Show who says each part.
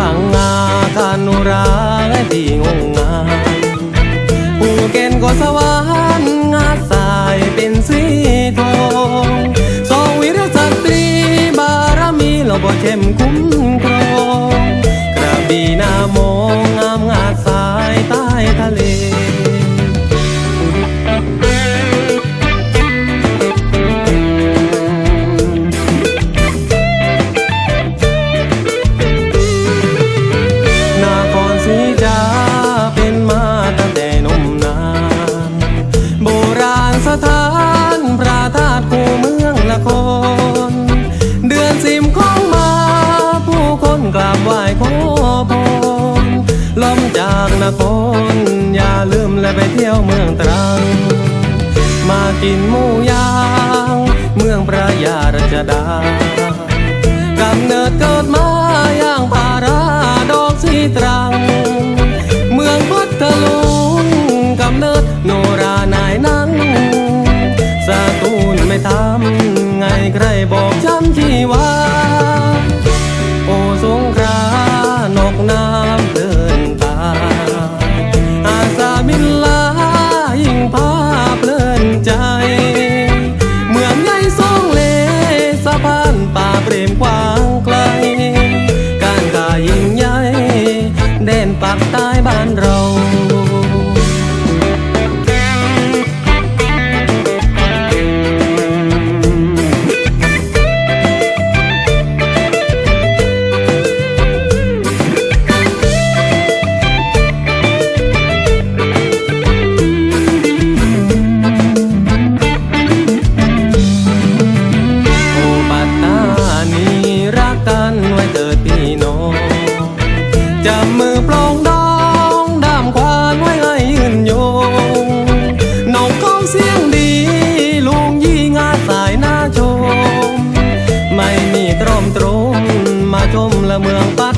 Speaker 1: พังงาคานุราและที่งงงาผู้เกณฑ์ก็สวรรค์งาสายเป็นสีทองสองวิรสตรีบารมีเราบ่เข้มคุ้มครองกระบี่นามง บไหว้ขอพรล้มจากนครอย่าลืมและไปเที่ยวเมืองตรัง มากินหมูย่าง เมืองพระยารัชดากำเนิดเกิดมาอย่างพาราดอกสีตรัง เมืองพัทลุงกำเนิดโนรานายนังสตูลไม่ทำไงใครบอกช้ำชีวา เปรมกว้างไกล การกายิ่งใหญ่เด่นปัก พี่น้องจับมือปลองดองดามควานไว้ให้ยืนโยงน้องก้องเสียงดีลุงยี่งาสายหน้าชม ไม่มีตรอมตรงมาชมละเมืองปัด